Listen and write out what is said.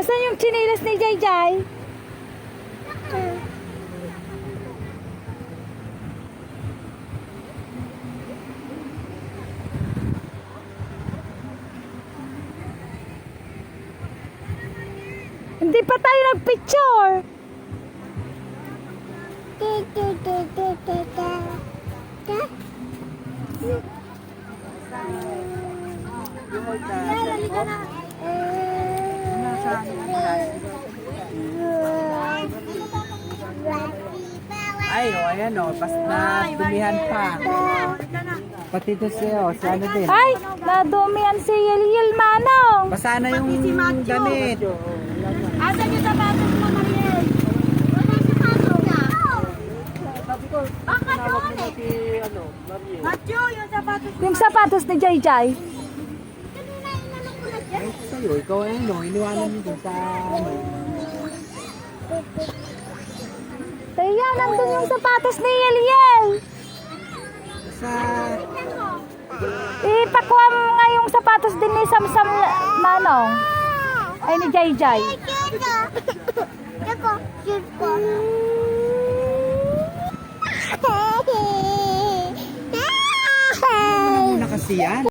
Asan yung chinilas ni Jai Jai? Hindi pa tayo nagpicture. Ay, ayan o. Basta dumihan pa. Pati ito siya, o. Si ano din. Ay, nadumihan si Yel Manong. Basa na yung damit. Asan yung sapatos mo, Mariel? Wala sapatos niya. Baka doon eh. Matthew, yung sapatos mo. Yung sapatos ni Jai Jai. Na. Ay, sa'yo, ikaw ano, iniwanan mo dun sa ano. Nandun yung sapatos ni Yel Yel. Sa... Ipakuha mo nga yung sapatos din ni Sam Sam Manong. Ay ni Jai Jai. Cute ah. Ako, cute ko. Ano na kasi yan?